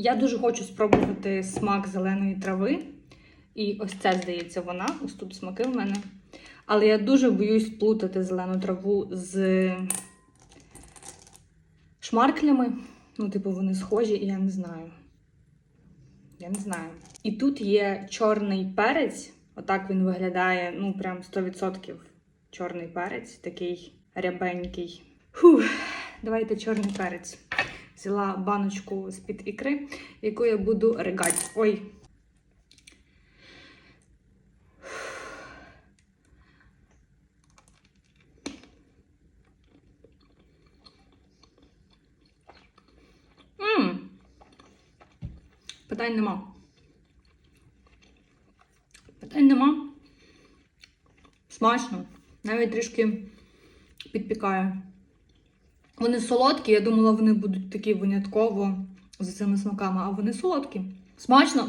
Я дуже хочу спробувати смак зеленої трави. І ось це, здається, вона. Ось тут смаки в мене. Але я дуже боюсь плутати зелену траву з шмарклями. Ну, типу, вони схожі, і я не знаю. Я не знаю. І тут є чорний перець. Отак він виглядає, ну, прям 100% чорний перець, такий рябенький. Фух, давайте чорний перець. Взяла баночку з-під ікри, яку я буду ригати. Ой. Питань нема. Питань нема. Смачно. Навіть трішки підпікає. Вони солодкі, я думала, вони будуть такі винятково з цими смаками, а вони солодкі. Смачно!